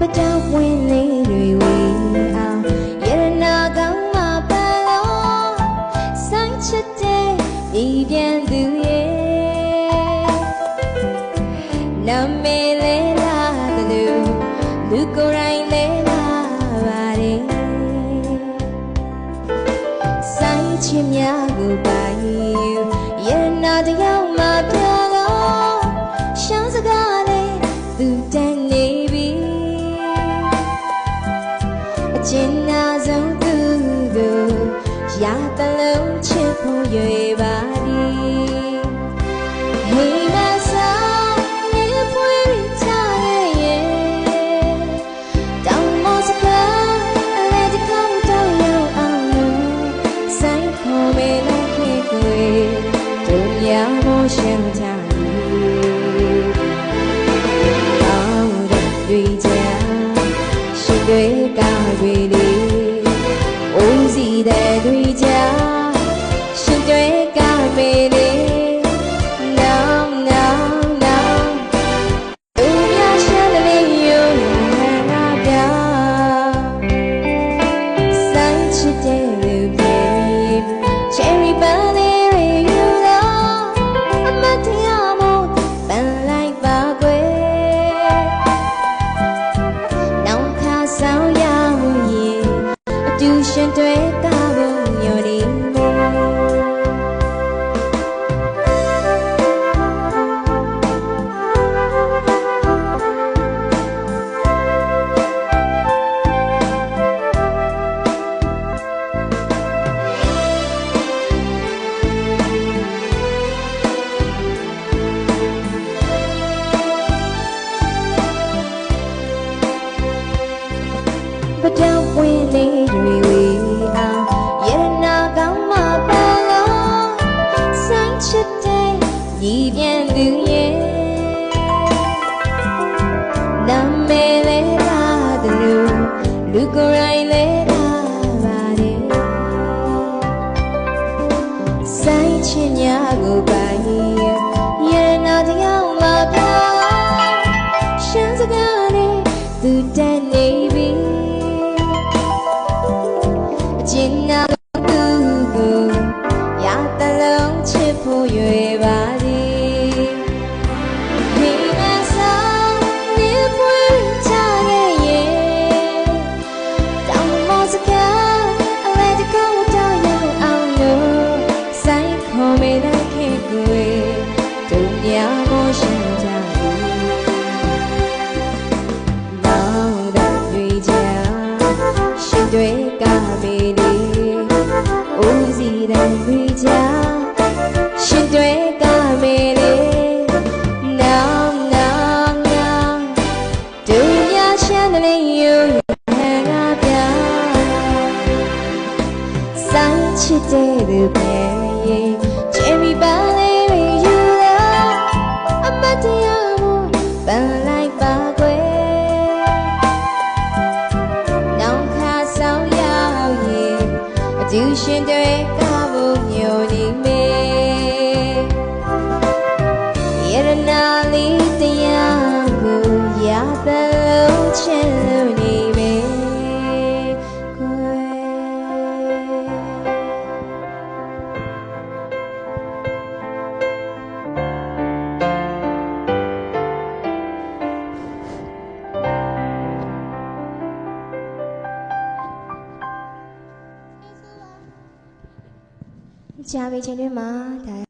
ပတောက်ဝင်လေးတွေဝေအောင်ရတနာကောင်းမှပန်းလို့ဆိုင်ချစ်တဲ့ဤပြန်သူရဲ့နာမည်လေးလာတယ်လို့လူကိုယ်တိုင်လေးလာပါတယ်ဆိုင်ချင်များကိုပါ ရာတလုံးချစ်ဖို့ရွေပါသည်ဟိမဆောင်နေဖွေးချရဲ့တောင်မောစကားအလဲတကောင်းတော့ရောက်အောင်လို့ဆိုင်ခေါ်မေလိုက်ခဲ့ကိုတို့များမရှင်းချသည်အောင်တဲ့တွေ့ကြရှင်တွေကတွေလေဦး ပတောက်ဝင်လေးတွေဝေအောင်ရတနာကောင်းမှပါလို့ဆိုင်ချစ်တဲ့ညီပြန်သူရဲ့နာမည်လေးလာတယ်လို့လူကိုယ်တိုင်လေးလာပါတယ်ဆိုင်ချင်ညာကိုပါရင် ပါသည်ဒီမဆောင်နေပွေးချခဲ့ရဲ့တောင်မောစကားအလဲတကောတော့ရောက်အောင်လို့ဆိုင်ခေါ်မေလိုက်ခဲ့ကိုယ်တို့များမရှိကြဘူးနောင်တတွေ့ကြရှင်တွေကမေးလေဦးစီတဲ့တွေ့ကြ ဆိုင်ချစ်တဲ့သူပဲရင်ချေမီပါလေယူလာအမတ်တရားမှုပန်လိုက်ပါကွယ်နောင်ခါဆောင်ရောက်ရင်အကျူရှင်တွေကဖို့ညိုနေမေရတနာလေးတရားကိုရသလုံးချစ် ကြာပြီချိန်တွင်းမှာဒါ